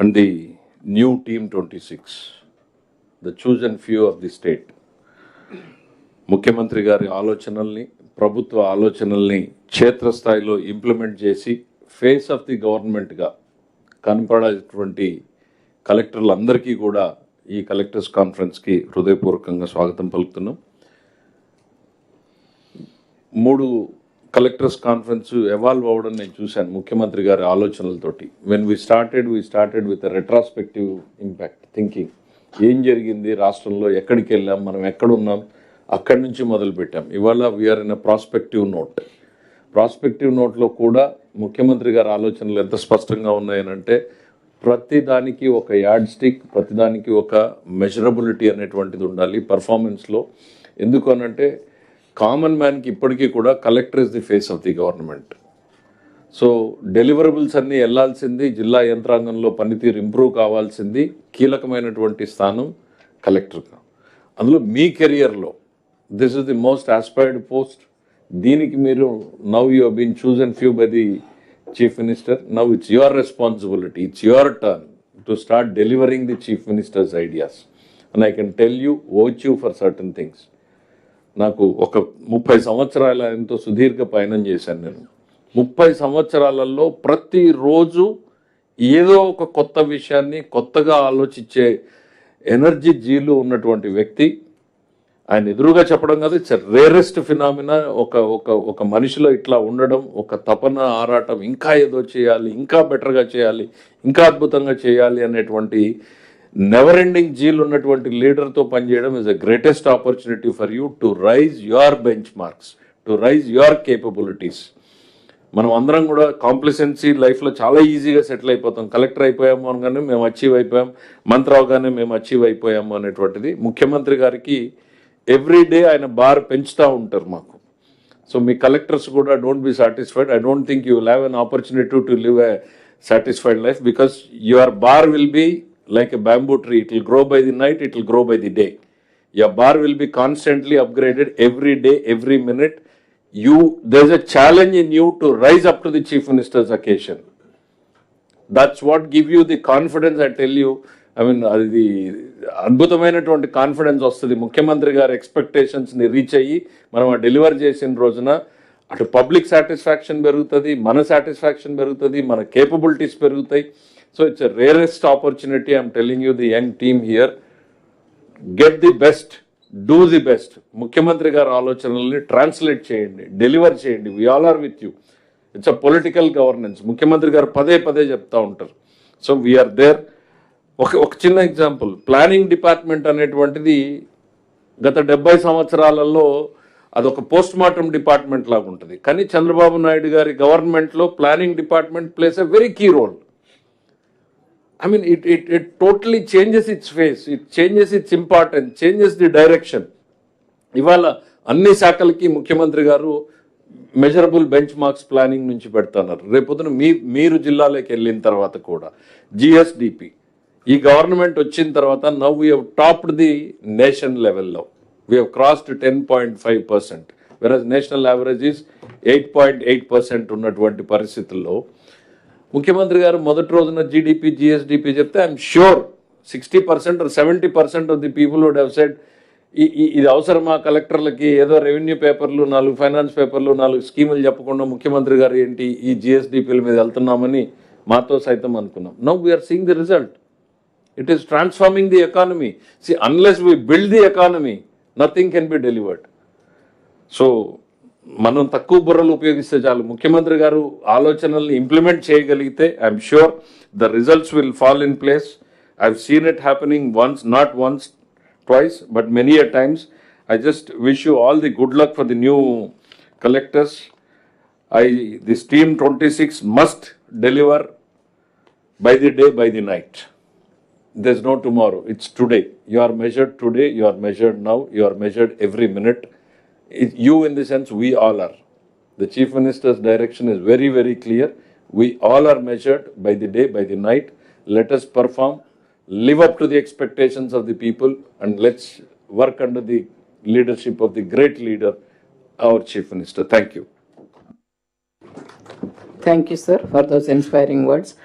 and the new Team 26, the chosen few of the state. ముఖ్యమంత్రి గారి ఆలోచనల్ని ప్రభుత్వ ఆలోచనల్ని క్షేత్రస్థాయిలో ఇంప్లిమెంట్ చేసి ఫేస్ ఆఫ్ ది గవర్నమెంట్గా కనపడేటువంటి కలెక్టర్లందరికీ కూడా ఈ కలెక్టర్స్ కాన్ఫరెన్స్కి హృదయపూర్వకంగా స్వాగతం పలుకుతున్నాం మూడు కలెక్టర్స్ కాన్ఫరెన్స్ ఎవాల్వ్ అవ్వడం నేను చూశాను ముఖ్యమంత్రి గారి ఆలోచనలతోటి. When we started we started with retrospective impact thinking ఏం జరిగింది? రాష్ట్రంలో ఎక్కడికి వెళ్ళాం? మనం ఎక్కడున్నాం అక్కడి నుంచి మొదలుపెట్టాం ఇవాళ we're in a prospective note prospective నోట్లో కూడా ముఖ్యమంత్రి గారి ఆలోచనలు ఎంత స్పష్టంగా ఉన్నాయనంటే ప్రతిదానికి ఒక యాడ్ స్టిక్ ప్రతిదానికి ఒక మెజరబిలిటీ అనేటువంటిది ఉండాలి. పర్ఫార్మెన్స్లో ఎందుకు అనంటే కామన్ మ్యాన్కి ఇప్పటికీ కూడా collector is the face of the government so deliverables అన్నీ వెళ్ళాల్సింది జిల్లా యంత్రాంగంలో పనితీరు ఇంప్రూవ్ కావాల్సింది కీలకమైనటువంటి స్థానం కలెక్టర్గా అందులో మీ కెరియర్లో this is the most aspired post దీనికి మీరు now you been chosen few by the chief minister now it's your responsibility it's your turn to start delivering the chief minister's ideas and I can tell you vouch you for certain things నాకు ఒక ముప్పై సంవత్సరాల ఎంతో సుదీర్ఘ పయనం చేశాను నేను. ముప్పై సంవత్సరాలలో ప్రతిరోజు ఏదో ఒక కొత్త విషయాన్ని కొత్తగా ఆలోచించే ఎనర్జీ జీలు ఉన్నటువంటి వ్యక్తి. ఆయన ఎదురుగా చెప్పడం కాదు ఇట్స్ రేరెస్ట్ ఫినామినా. ఒక ఒక ఒక మనిషిలో ఇట్లా ఉండడం ఒక తపన ఆరాటం ఇంకా ఏదో చేయాలి ఇంకా బెటర్గా చేయాలి ఇంకా అద్భుతంగా చేయాలి అనేటువంటి నెవర్ ఎండింగ్ జీల్ ఉన్నటువంటి లీడర్తో పనిచేయడం is the greatest opportunity for you to rise your benchmarks to rise your capabilities మనం అందరం కూడా కాంప్లిసెన్సీ లైఫ్లో చాలా ఈజీగా సెటిల్ అయిపోతాం. కలెక్టర్ అయిపోయాము అనగానే మేము అచీవ్ అయిపోయాం. మంత్రి అవగానే మేము అచీవ్ అయిపోయాము అనేటువంటిది. ముఖ్యమంత్రి గారికి ఎవ్రీ డే ఆయన బార్ పెంచుతూ ఉంటారు మాకు. సో మీ కలెక్టర్స్ కూడా don't be satisfied I don't think you have an opportunity to live a satisfied life because your bar will be like a bamboo tree it will grow by the night it will grow by the day your bar will be constantly upgraded every day every minute you there's a challenge in you to rise up to the chief minister's occasion that's what give you the confidence I tell you I mean అది అద్భుతమైనటువంటి confidence వస్తుంది. ముఖ్యమంత్రి గారి ఎక్స్పెక్టేషన్స్ని reach అయ్యి మనం ఆ deliver చేసిన రోజున అటు పబ్లిక్ సాటిస్ఫాక్షన్ పెరుగుతుంది మన సాటిస్ఫాక్షన్ పెరుగుతుంది మన కేపబిలిటీస్ పెరుగుతాయి. So it's a rarest opportunity I'm telling you the young team here get the best do the best ముఖ్యమంత్రి గారి ఆలోచనల్ని ట్రాన్స్లేట్ చేయండి డెలివర్ చేయండి. We all are with you it's a political governance ముఖ్యమంత్రి గారు పదే పదే చెప్తా ఉంటారు. సో వీఆర్ దేర్ ఒక ఒక చిన్న ఎగ్జాంపుల్ ప్లానింగ్ డిపార్ట్మెంట్ అనేటువంటిది గత డెబ్బై సంవత్సరాలలో అదొక పోస్ట్ మార్టం డిపార్ట్మెంట్ లాగా ఉంటుంది కానీ చంద్రబాబు నాయుడు గారి గవర్నమెంట్లో planning department place a very key role I mean, it, it, it totally changes its face, it changes its importance, changes the direction. ఇవాళ అన్ని శాఖలకి ముఖ్యమంత్రి గారు మెజరబుల్ బెంచ్ మార్క్స్ ప్లానింగ్ నుంచి పెడుతున్నారు. రేపొద్దున మీ మీరు జిల్లాలోకి వెళ్ళిన తర్వాత కూడా జిఎస్డిపి ఈ గవర్నమెంట్ వచ్చిన తర్వాత now we have topped the nation లెవెల్లో we have crossed ten point five percent versus national average is eight point eight percent ఉన్నటువంటి పరిస్థితుల్లో ముఖ్యమంత్రి గారు మొదటి రోజున జీడిపి జిఎస్డిపి చెప్తే I'm sure sixty percent seventy percent of the people would have said ఇది అవసరమా? కలెక్టర్లకి ఏదో రెవెన్యూ పేపర్లు నాలుగు ఫైనాన్స్ పేపర్లు నాలుగు స్కీములు చెప్పకుండా ముఖ్యమంత్రి గారు ఏంటి ఈ జిఎస్డిపిల మీద వెళ్తున్నామని మాతో సైతం అనుకున్నాం. Now we're seeing the result it is transforming the economy see unless we build the economy nothing can be delivered so మనం తక్కువ బుర్రలు ఉపయోగిస్తే చాలు ముఖ్యమంత్రి గారు ఆలోచనల్ని ఇంప్లిమెంట్ చేయగలిగితే I'm sure the results will fall in place I seen it happening once not once twice but many a times I just wish you all the good luck for the new collectors I this team twenty six must deliver by the day by the night There's no tomorrow. It's today. You are measured today. You are measured now. You are measured every minute. It, you, in the sense, we all are. The Chief Minister's direction is very, very clear. We all are measured by the day, by the night. Let us perform, live up to the expectations of the people, and let's work under the leadership of the great leader, our Chief Minister. Thank you. Thank you, sir, for those inspiring words.